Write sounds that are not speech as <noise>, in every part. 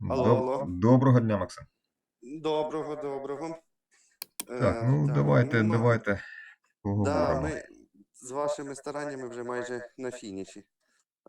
Алло, Доб- алло. Доброго дня, Максим. Доброго, доброго. Так, Е, ну так, давайте, ну, давайте Да, ми з вашими стараннями вже майже на фініші.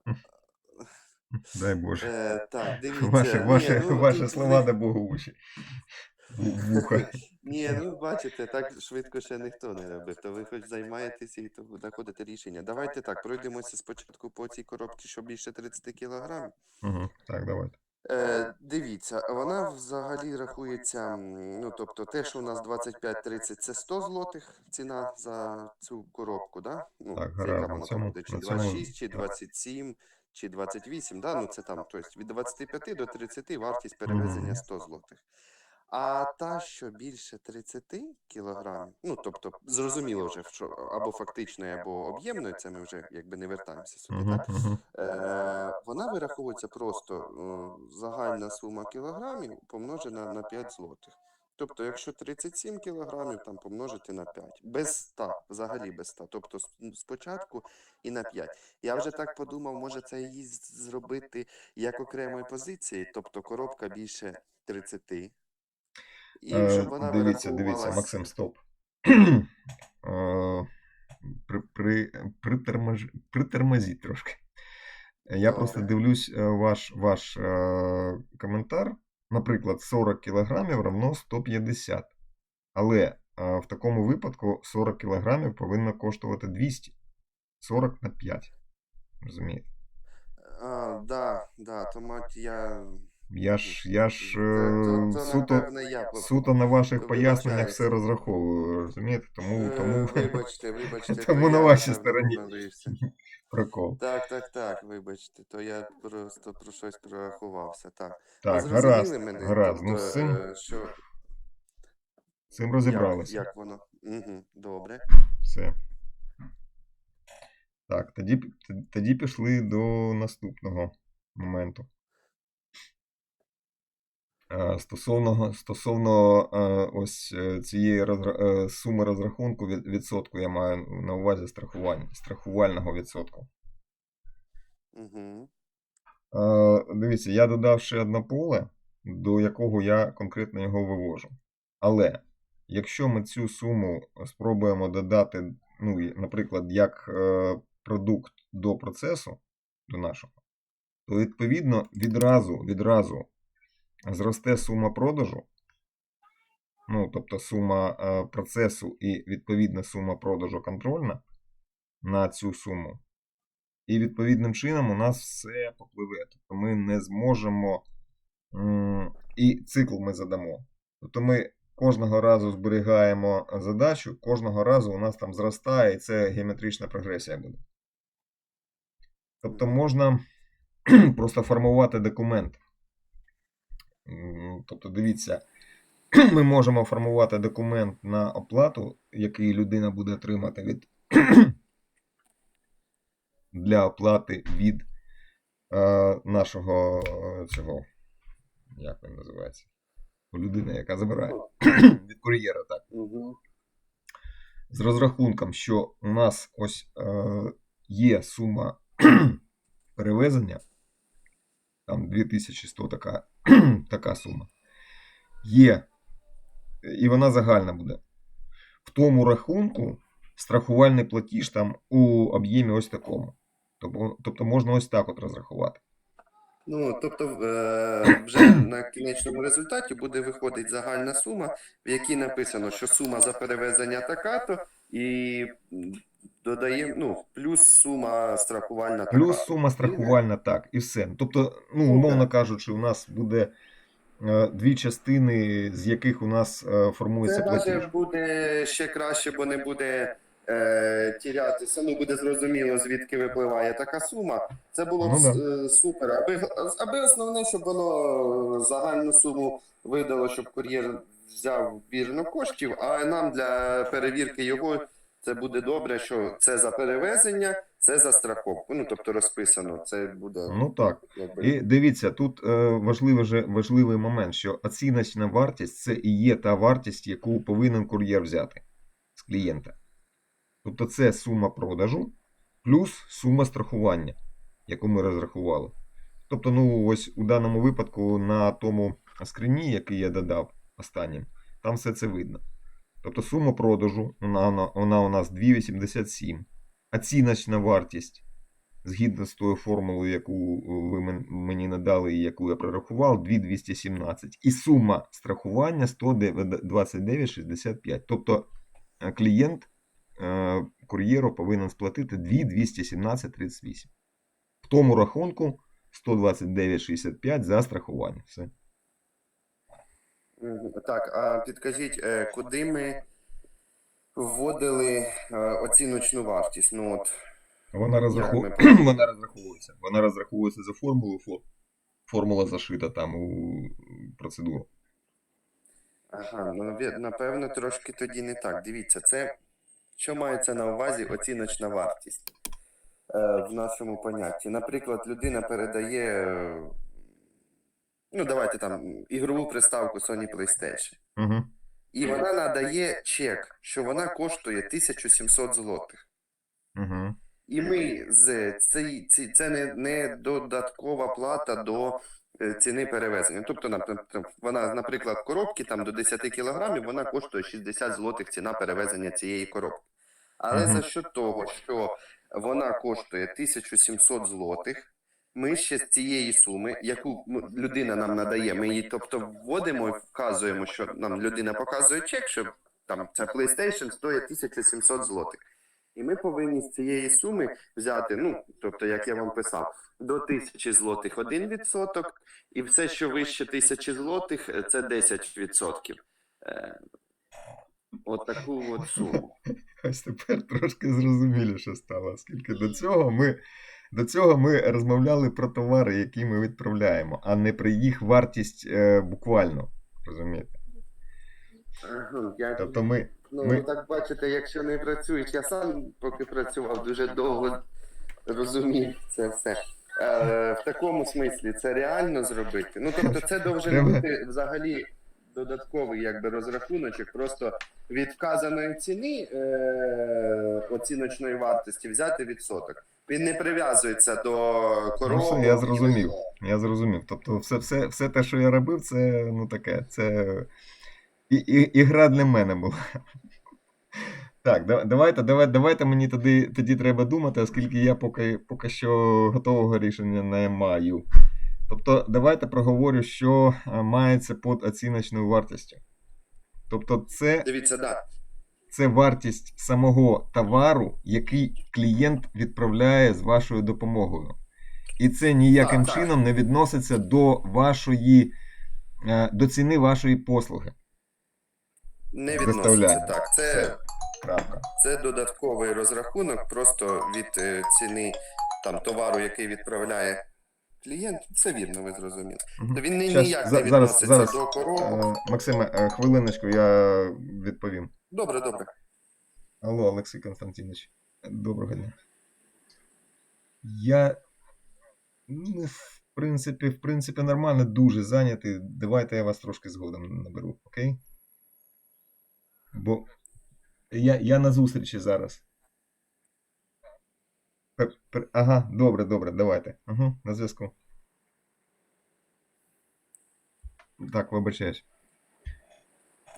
<laughs> Дай Боже. Е, так, дивіться. Ваші, ні, ну, ваші тут слова ви- да Богу в уші. <laughs> Вуха. Ні, ну бачите, так швидко ще ніхто не робив. То ви хоч займаєтеся і то знаходите рішення. Давайте так, пройдемося спочатку по цій коробці, що більше 30 кілограмів. Угу. Так, давайте. Е, дивіться, вона взагалі рахується, ну тобто те, що у нас 25-30 це 100 злотих ціна за цю коробку, да? Ну, Так, це яка гаразд, на вона там цьому- буде, чи на цьому- 26, чи 27, чи 28, да? Ну це там, тобто від 25 до 30 вартість перевезення Мгм. 100 злотих. А та, що більше 30 кілограмів, ну тобто зрозуміло вже, що або фактичної, або об'ємної, це ми вже якби не вертаємося сюди, Угу, так? угу. Е, вона вираховується просто е, загальна сума кілограмів помножена на 5 злотих. Тобто, якщо 37 кілограмів, там помножити на 5. Без 100, взагалі без 100. Тобто спочатку і на 5. Я вже так подумав, може це її зробити як окремої позиції, тобто коробка більше 30. І Е, щоб вона Дивіться, дивіться, Максим, стоп. <clears throat> Е, при, при, притормож, притормозіть трошки. Я Добре. просто дивлюсь е, ваш, ваш е, коментар. Наприклад, 40 кілограмів равно 150. Але е, в такому випадку 40 кілограмів повинно коштувати 200. 40 на 5. Розумієте? А, да, да, то мать я. Я ж, я ж Це- е, то- то, суто, я суто на ваших поясненнях все розраховую, розумієте? Тому, Е, тому Вибачте, <laughs> вибачте. Тому на вашій стороні. <laughs> прокол. Так, так, так, вибачте, то я просто про щось прорахувався. Так, Так, гаразд, мене? гаразд. Ну, Тобто, з цим, е, що, цим як, розібралися. як воно? Угу, добре. Все. Так, тоді, тоді пішли до наступного моменту. Е, Стосовно, стосовно е, ось е, цієї розра- суми розрахунку відсотку, я маю на увазі страхування, страхувального відсотку. Угу. Дивіться, я додав ще одне поле, до якого я конкретно його вивожу. Але якщо ми цю суму спробуємо додати, ну, наприклад, як продукт до процесу, до нашого, то відповідно відразу, відразу зросте сума продажу, ну, тобто сума е, процесу і відповідна сума продажу контрольна на цю суму. І відповідним чином у нас все попливе. Тобто ми не зможемо. І цикл ми задамо. Тобто ми кожного разу зберігаємо задачу, кожного разу у нас там зростає, і це геометрична прогресія буде. Тобто можна <clears throat> просто формувати документ. Тобто, дивіться, <clears throat> ми можемо формувати документ на оплату, який людина буде отримати від <clears throat> для оплати від е, нашого е, цього. Як він називається? У людини, яка забирає <clears throat> від кур'єра, так. Угу. З розрахунком, що у нас ось е, є сума перевезення, там 2100 така, <clears throat> така сума. Є, і вона загальна буде. В тому рахунку страхувальний платіж там у об'ємі ось такому. Тобто, тобто можна ось так от розрахувати. Ну, тобто, е, вже <clears throat> на кінечному результаті буде виходить загальна сума, в якій написано, що сума за перевезення така-то, і додаємо, ну, плюс сума страхувальна така. Плюс сума страхувальна, так, і все. Тобто, ну, умовно кажучи, у нас буде е, дві частини, з яких у нас е, формується Це платіж. навіть буде ще краще, бо не буде е, тірятися. Ну буде зрозуміло, звідки випливає така сума. Це було б Ну, да. е, супер. Аби, аби основне, щоб воно загальну суму видало, щоб кур'єр взяв вірно коштів, а нам для перевірки його. Це буде добре, що це за перевезення, це за страховку. Ну тобто розписано. Це буде Ну так. якби І дивіться, тут е, важливий, же, важливий момент, що оціночна вартість це і є та вартість, яку повинен кур'єр взяти з клієнта. Тобто це сума продажу плюс сума страхування, яку ми розрахували. Тобто, ну, ось у даному випадку на тому скрині, який я додав останнім, там все це видно. Тобто сума продажу, вона, вона, вона у нас 2,87. Оціночна вартість, згідно з тою формулою, яку ви мені надали і яку я прорахував, 2,217. І сума страхування 129,65. Тобто е, клієнт е, кур'єру повинен сплатити 2,217,38. В тому рахунку 129,65 за страхування. Все. Так, а підкажіть, е, куди ми вводили е, оціночну вартість? Ну от Вона, розраху... <clears throat> вона розраховується. Вона розраховується за формулою. фо- Формула зашита там у процедуру. Ага, ну напевно, трошки тоді не так. Дивіться, це що мається на увазі оціночна вартість е, в нашому понятті. Наприклад, людина передає, е, ну давайте там ігрову приставку Sony PlayStation. Угу. І вона надає чек, що вона коштує 1700 злотих. Угу. І ми з ці, ці, це не, не додаткова плата до е, ціни перевезення. Тобто, наприклад, вона, наприклад, коробки там до 10 кілограмів вона коштує 60 злотих ціна перевезення цієї коробки. Але Мгм. за що того, що вона коштує 1700 злотих, ми ще з цієї суми, яку людина нам надає, ми її тобто вводимо вказуємо, що нам людина показує чек, що там ця PlayStation стоїть 1700 злотих. І ми повинні з цієї суми взяти, ну, тобто, як я вам писав, до 1000 злотих 1%, і все, що вище 1000 злотих, е, це 10%. Е, от таку от суму. Ось тепер трошки зрозуміліше стало, оскільки до цього ми. До цього ми розмовляли про товари, які ми відправляємо, а не про їх вартість е, буквально. Розумієте? Ага, я, Тобто ми. ну, ми- так бачите, якщо не працюєш, я сам поки працював дуже довго розумів це все. Е, в такому смислі це реально зробити. Ну тобто, це <laughs> должен бути взагалі додатковий якби розрахуночок, просто від вказаної ціни е, оціночної вартості взяти відсоток. Він не прив'язується до коробок. Ну, я зрозумів. Я зрозумів. Тобто, все, все, все те, що я робив, це ну таке. Це і, і, ігра для мене була. Так, давайте, давайте, давайте мені тоді, тоді треба думати, оскільки я поки, поки що готового рішення не маю. Тобто, давайте проговорю, що а, мається під оціночною вартістю. Тобто, це Дивіться, да. це вартість самого товару, який клієнт відправляє з вашою допомогою. І це ніяким Так, так. чином не відноситься до вашої е, до ціни вашої послуги. Не відноситься так. Це, це додатковий розрахунок просто від е, ціни там товару, який відправляє клієнт. Все вірно, ви зрозуміли. То він не Щас, ніяк за- не зараз, відноситься зараз, до коробок. Е, Максиме, е, хвилиночку, я відповім. Добре, добре. Алло, Олексій Константинович. Доброго дня. Я, ну, в принципі, в принципі, нормально, дуже зайнятий. Давайте я вас трошки згодом наберу, окей? Бо я, я на зустрічі зараз. Пер- пер- Ага, добре, добре, давайте. Угу, на зв'язку. Так, вибачаюсь.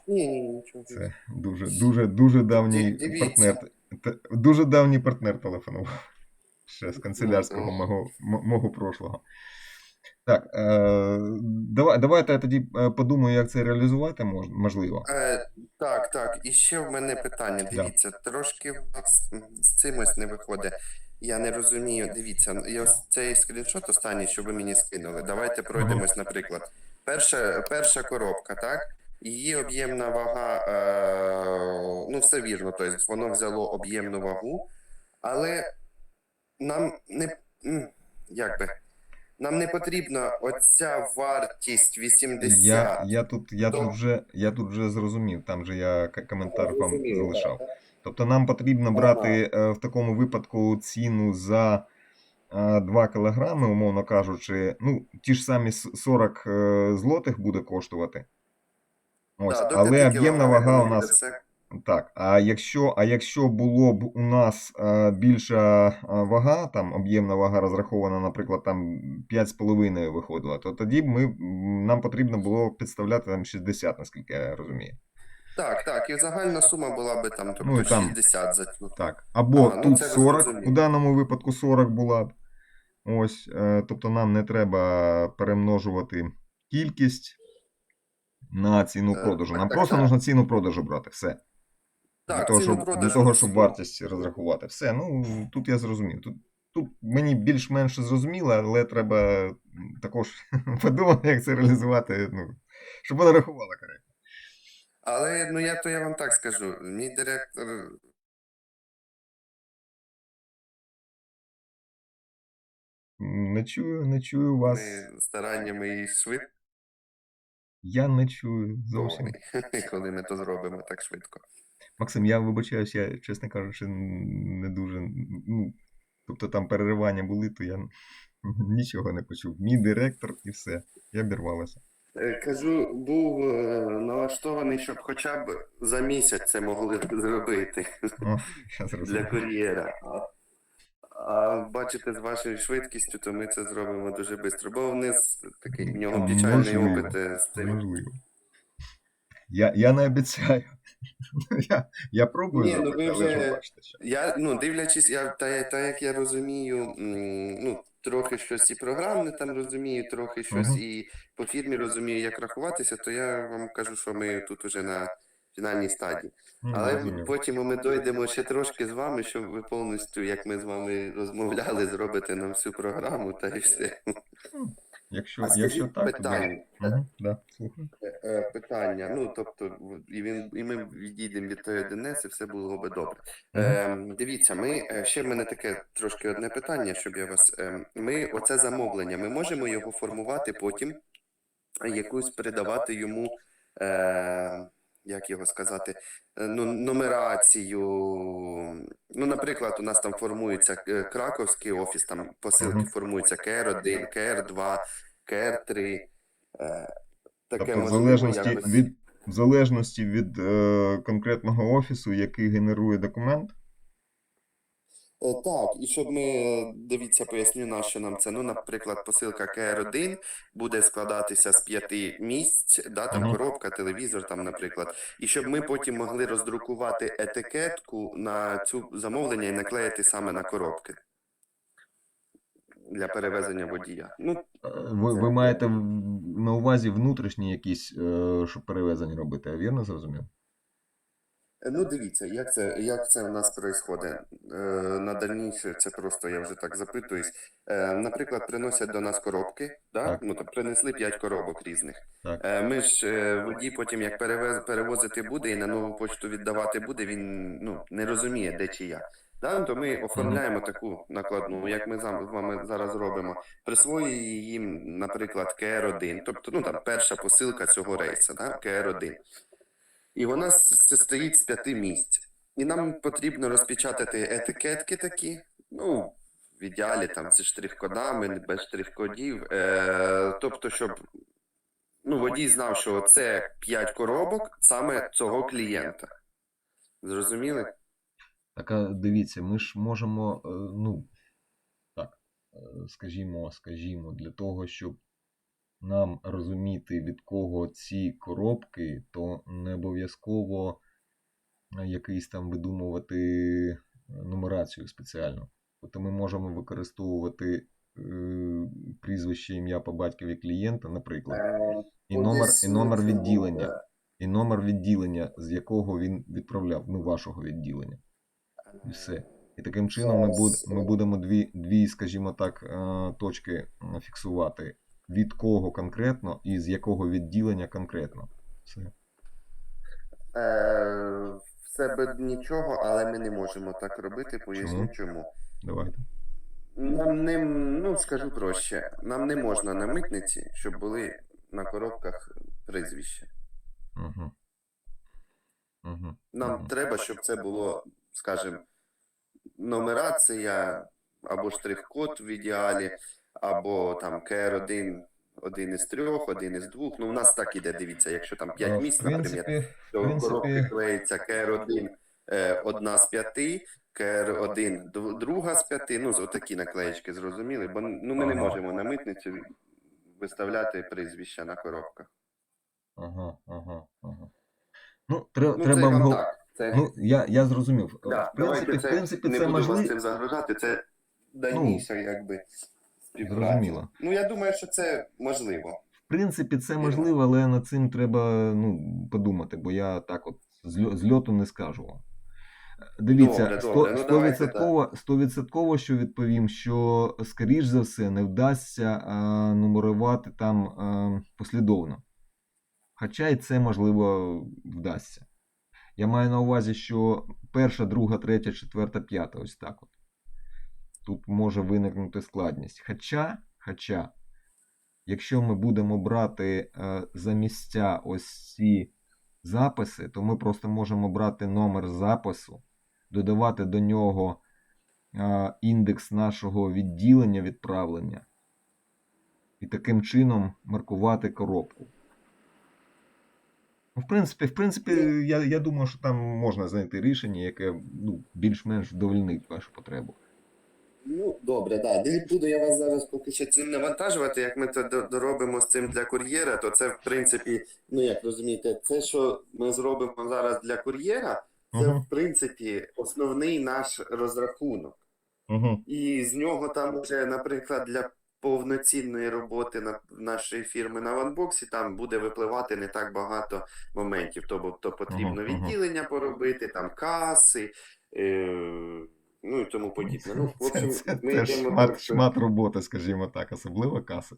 Ні, ні, ні, нічого. Це дуже, дуже, дуже давній дивіться. партнер. Дуже давній партнер телефонував. Ще з канцелярського мого, мого прошлого. Так, е, давай, давайте я тоді е, подумаю, як це реалізувати мож, можливо. Е, так, так. І ще в мене питання. Дивіться, трошки з цим ось не виходить. Я не розумію. Дивіться, я ось цей скріншот останній, що ви мені скинули. Давайте пройдемось, наприклад. Перша, перша коробка, так? Її об'ємна вага, е, ну все вірно, тобто воно взяло об'ємну вагу, але нам не як би, нам не потрібна оця вартість 80. Я, я, тут, я, тут вже, я тут вже зрозумів, там же я к- коментар вам залишав. так. Тобто нам потрібно брати е, в такому випадку ціну за е, 2 кілограми, умовно кажучи, ну, ті ж самі с- 40 е, злотих буде коштувати. Ось, Да, до але 5 об'ємна кілограмів вага у нас все. Так, а якщо, а якщо було б у нас е, більша е, вага, там об'ємна вага розрахована, наприклад, там 5,5 виходила, то тоді б ми, нам потрібно було підставляти там 60, наскільки я розумію. Так, так, і загальна сума була би там, тобто Ну, там- 60 за цю. Так. Або А, ну, тут це 40, у даному випадку 40 була б. Ось, е, тобто нам не треба перемножувати кількість на ціну продажу. Нам так, просто так. нужно ціну продажу брати. Все. Для того, щоб, для того, щоб вартість розрахувати. Все, ну тут я зрозумів. Тут, тут мені більш-менш зрозуміло, але треба також <laughs> подумати, як це реалізувати, ну, щоб вона рахувала коректно. Але ну я то я вам так скажу. Мій директор Не чую, не чую вас. ми стараннями і швидко, Я не чую зовсім. <laughs> коли ми то зробимо так швидко. Максим, я вибачаюсь, я, чесно кажучи, не дуже. Ну, тобто там переривання були, то я <laughs> нічого не почув. Мій директор і все. Я обірвалася. Е, Кажу, був е, налаштований, щоб хоча б за місяць це могли <laughs> зробити О, для кур'єра. А- бачите, з вашою швидкістю, то ми це зробимо дуже швидко. Бо вниз такий в нього печальний опит е, з цим. Можливо. Я, я не обіцяю. <laughs> Я, я пробую Ні, ну ви вже- Я, ну, дивлячись, я, та, та як я розумію, м, ну, трохи щось і програмне там розумію, трохи щось Мгм. і по фірмі розумію, як рахуватися, то я вам кажу, що ми тут уже на фінальній стадії. Ну, Але зрозумів. потім ми дойдемо ще трошки з вами, щоб ви повністю, як ми з вами розмовляли, зробите нам всю програму та і все. Якщо, А якщо так, питання. да. Угу, да, слухаю. Е, е, питання. Ну, тобто, і, він, і ми відійдемо від тої ДНС, і все було би добре. Е, дивіться, ми е, ще в мене таке трошки одне питання, щоб я вас. Е, ми оце замовлення, ми можемо його формувати потім, е, якусь передавати йому. Е, як його сказати, е, ну, нумерацію. Ну, наприклад, у нас там формується е, краковський офіс, там посилки формуються КР1, КР2, КР3. Е, таке Тобто, в залежності якось- від, в залежності від е, конкретного офісу, який генерує документ, Е, Так, і щоб ми, е, дивіться, поясню, на що нам це. Ну, наприклад, посилка КР1 буде складатися з п'яти місць, да, там коробка, телевізор, там, наприклад. І щоб ми потім могли роздрукувати етикетку на цю замовлення і наклеїти саме на коробки для перевезення водія. Ну, е, ви, ви маєте на увазі внутрішні якісь, е, щоб перевезення робити, я вірно зрозумів? Ну, дивіться, як це, як це у нас происходить. Е, на дальніше це просто я вже так запитуюсь. Е, наприклад, приносять до нас коробки, да? Так. ну, там, принесли 5 коробок різних. Так. Е, ми ж водій потім, як перевез, перевозити буде і на нову почту віддавати буде, він ну, не розуміє, де чи як. Да? То ми оформляємо таку накладну, як ми з вами зараз робимо. Присвоює їм, наприклад, КР1, тобто ну, там, перша посилка цього рейсу, да? КР1. І вона стоїть з п'яти місць. І нам потрібно розпечатати етикетки такі, ну, в ідеалі там зі штрих-кодами, без штрих-кодів. Е, тобто, щоб ну, водій знав, що це 5 коробок саме цього клієнта. Зрозуміли? Так, дивіться, ми ж можемо, е, ну, так, е, скажімо, скажімо, для того, щоб нам розуміти, від кого ці коробки, то не обов'язково е, якийсь там видумувати е, нумерацію спеціальну. Тобто ми можемо використовувати е, прізвище, ім'я по батькові клієнта, наприклад, Е, і номер, і номер відділення, і номер відділення, з якого він відправляв, ну, вашого відділення. І все. І таким чином ми, буд, ми будемо дві, дві, скажімо так, точки фіксувати. Від кого конкретно і з якого відділення конкретно. Все. Е, все без нічого, але ми не можемо так робити, поясню Чому? чому. Давайте. Нам не, ну скажу проще, нам не можна на митниці, щоб були на коробках прізвища. Угу. Угу. Нам треба, щоб це було, скажімо, нумерація або штрих-код в ідеалі, або там КР1 один із трьох, один із двох. Ну, у нас так іде, дивіться, якщо там п'ять місць, наприклад, то принципі- коробки клеїться КР1 е, одна з п'яти, КР1 друга з п'яти. Ну, отакі наклеїчки, зрозуміли? Бо ну, ми не можемо на митницю виставляти прізвища на коробках. Ага, ага, ага. Ну, треба, Ну, треба це вам так. Це, Ну, я, я зрозумів. да, в принципі, давайте в це, принципі, не це буду вас можливо. цим загружати, це дальніша, якби, співпраця. Зрозуміло. Ну, я думаю, що це можливо. В принципі, це можливо, але над цим треба ну, подумати, бо я так от з льоту не скажу. Дивіться, сто- добре. Ну, стовідсотково, стовідсотково, що відповім, що, скоріш за все, не вдасться а, нумерувати там а, послідовно. Хоча і це, можливо, вдасться. Я маю на увазі, що перша, друга, третя, четверта, п'ята, ось так от. Тут може виникнути складність. Хоча, хоча, якщо ми будемо брати е, за місця ось ці записи, то ми просто можемо брати номер запису, додавати до нього е, індекс нашого відділення відправлення і таким чином маркувати коробку. Ну, В принципі, в принципі, я, я думаю, що там можна знайти рішення, яке ну, більш-менш вдовольнить вашу потребу. Ну, добре, да. Не буду я вас зараз поки що цим навантажувати. Як ми це доробимо з цим для кур'єра, то це, в принципі, ну як розумієте, це, що ми зробимо зараз для кур'єра, це, Мгм. в принципі, основний наш розрахунок. Угу. І з нього там вже, наприклад, для повноцінної роботи на нашої фірми на ванбоксі там буде випливати не так багато моментів. Тобто потрібно Ага, ага. відділення поробити, там каси, е, ну і тому подібне. Ну, в общем, це, це, ми це йдемо шмат, так, що- шмат роботи, скажімо так, особливо каси.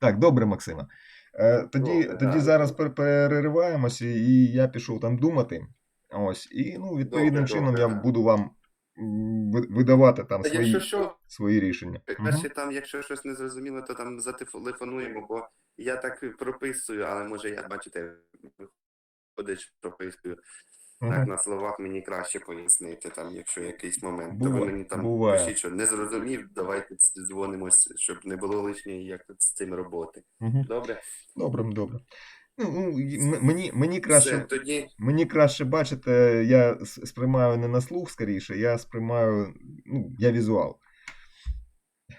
Так, добре, Максима. Е, тоді, Добре, тоді да. зараз перериваємося, і я пішов там думати. Ось, і ну, відповідним Добре, чином добре, я буду вам видавати там Та свої, що, свої рішення. Перше там, якщо щось не зрозуміло, то там зателефонуємо, бо я так прописую, але може я, бачите, виходить, що Так, на словах мені краще пояснити, там, якщо якийсь момент. То ви мені там буває. пишіть, що не зрозумів, давайте дзвонимось, щоб не було лишньої як з цим роботи. Мгм. Добре? Добре, добре. Ну, ну, мені, мені краще. Все, тоді Мені краще бачите, я сприймаю не на слух скоріше, я сприймаю, ну, я візуал.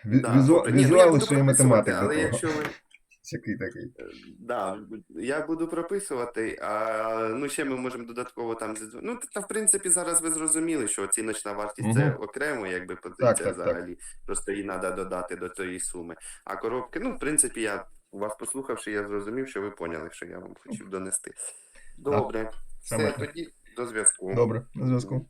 Ві- да, візу- добре. Ні, ну, я візуал, буду що і прописувати, математик до Але того. якщо ви Який такий. Е, Да, я буду прописувати, а ну ще ми можемо додатково там Ну, та в принципі, зараз ви зрозуміли, що оціночна вартість це окремо, якби позиція Так, так, так. взагалі. Просто її треба додати до тієї суми. А коробки, ну, в принципі, я вас послухавши, я зрозумів, що ви поняли, що я вам хотів донести. Добре, Саме все так. тоді до зв'язку. Добре, на зв'язку.